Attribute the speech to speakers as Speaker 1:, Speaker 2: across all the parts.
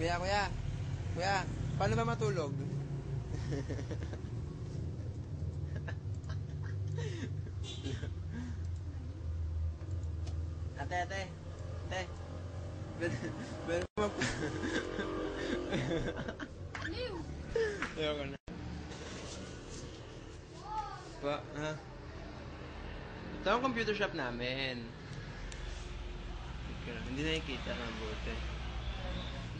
Speaker 1: Kuya, kuya. Kuya, paano ba matulog? ate, ate. Ate. Ben, ben, mag...
Speaker 2: Liw!
Speaker 1: Ayoko na. Pa, ha? Ito ang computer shop namin. Hindi nakikita ng buti.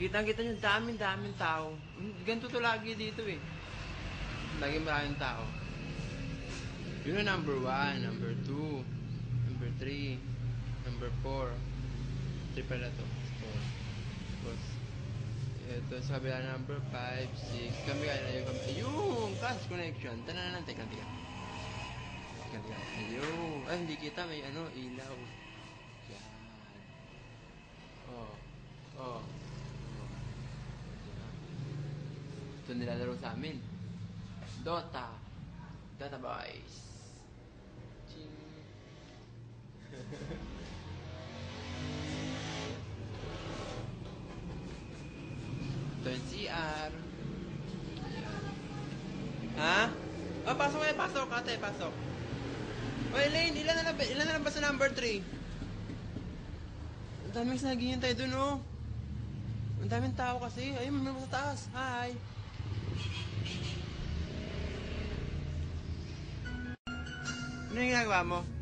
Speaker 1: Kitang-kita nyo, daming-daming tao. Ganito to lagi dito eh. Lagi maraming tao. Yun ang number one, number two, number three, number four. Three pala to. Four. Tapos, ito sa kabila number 5, 6. Kami kaya na yung kami. Ayun! Cash connection. Tanan na teka, teka. Teka, teka. Ayun. Ay, hindi kita. May ano, ilaw. Yan. Oh. Oh. oh. Yan. Ito nilalaro sa amin. Dota. Dota Boys. Ching. Yung CR. Ha? Oh, pasok kayo, pasok. Ate, pasok. Oy, Elaine, ilan na ilan na ba sa number 3? Ang daming naghihintay dun, oh. Ang daming tao kasi. Ayun, may sa taas. Hi. Ano yung ginagawa mo?